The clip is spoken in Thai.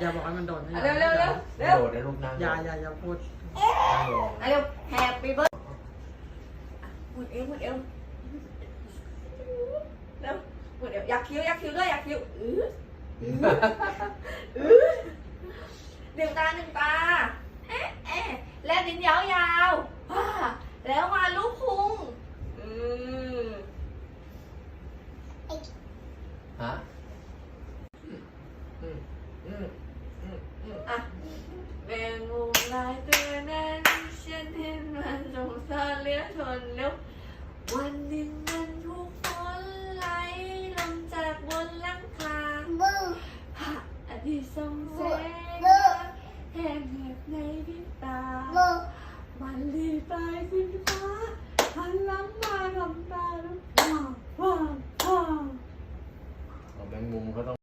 อย่าบอกให้มันโดนเร็วเร็วเร็วเร็วโดดนลูกนั่งอย่าอย่าอย่าพูดนั่งลงเร็วแฮปปี้เบิร์ดพูดเอวพูดเอวเร็วพูดเอวอยากคิ้วอยากคิ้วด้วยอยากคิ้วอื้ออหนึ่งตาหนึ่งตาเอ๊ะเอ๊ะแล้วดิ้นยาวยาวแล้วมาลูกพุงอืมฮะ Mm. อะแมงมุมลายตัวนั้นฉันเห็นมันสงสารเลือนล้ว วันนึ่มันถูกฝนไหลลงจากบนหลังคาบึ้อาทิตส่องแสงแหงเหบในพริตา